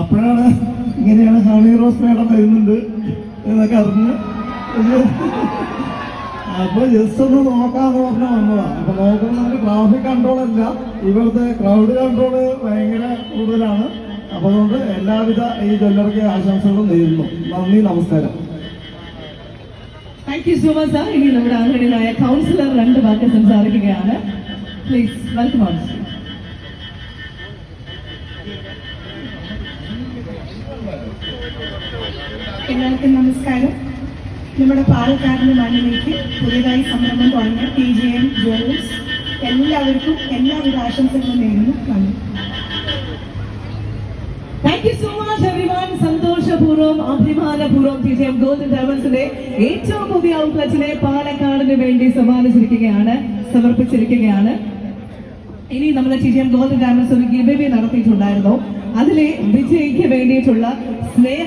അപ്പോഴാണ് ഇങ്ങനെയാണ് ഹണി റോസ് മേഡം വരുന്നുണ്ട് എന്നൊക്കെ അറിഞ്ഞ്. അപ്പൊ ജസ്റ്റ് ഒന്ന് നോക്കാന്ന് പറഞ്ഞ വന്നതാണ് അപ്പൊ നമുക്ക് ട്രാഫിക് കൺട്രോൾ അല്ല. ഇവിടുത്തെ ക്രൗഡ് കൺട്രോൾ ഭയങ്കര കൂടുതലാണ്. അപ്പൊ അതുകൊണ്ട് എല്ലാവിധ ഈ ജ്വല്ലറിക്ക് ആശംസകളും നേരുന്നു. നന്ദി നമസ്കാരം. Thank you so much sir ഇനി നമ്മുടെ ആദരണീയനായ കൗൺസിലർ രണ്ട് വാക്ക് സംസാരിക്കുകയാണ്. പ്ലീസ് വെൽക്കം ഓൺ എല്ലാവർക്കും നമസ്കാരം. നമ്മുടെ പാലക്കാടിന്റെ മണ്ണിലേക്ക് പുതിയതായി സംരംഭം തുടങ്ങിയ ടി ജെ എം ജ്വല്ലേഴ്സ് എല്ലാവർക്കും എല്ലാവിധ ആശംസകളും നേരുന്നു. നന്ദി. സോ മച്ച് സന്തോഷപൂർവം അഭിമാനപൂർവം ടി ജെ എം ഗോൾഡൻ ഡയമണ്ട്സിന്റെ ഏറ്റവും പുതിയ ഔട്ട്ലെറ്റിനെ പാലക്കാടിന് വേണ്ടി സമ്മാനിച്ചിരിക്കുകയാണ് സമർപ്പിച്ചിരിക്കുകയാണ്. ഇനി നമ്മുടെ T J M golden diamonds ഒരു ഗിബി നടത്തിയിട്ടുണ്ടായിരുന്നു. അതിലെ വിജയിക്ക് വേണ്ടിയിട്ടുള്ള സ്നേഹ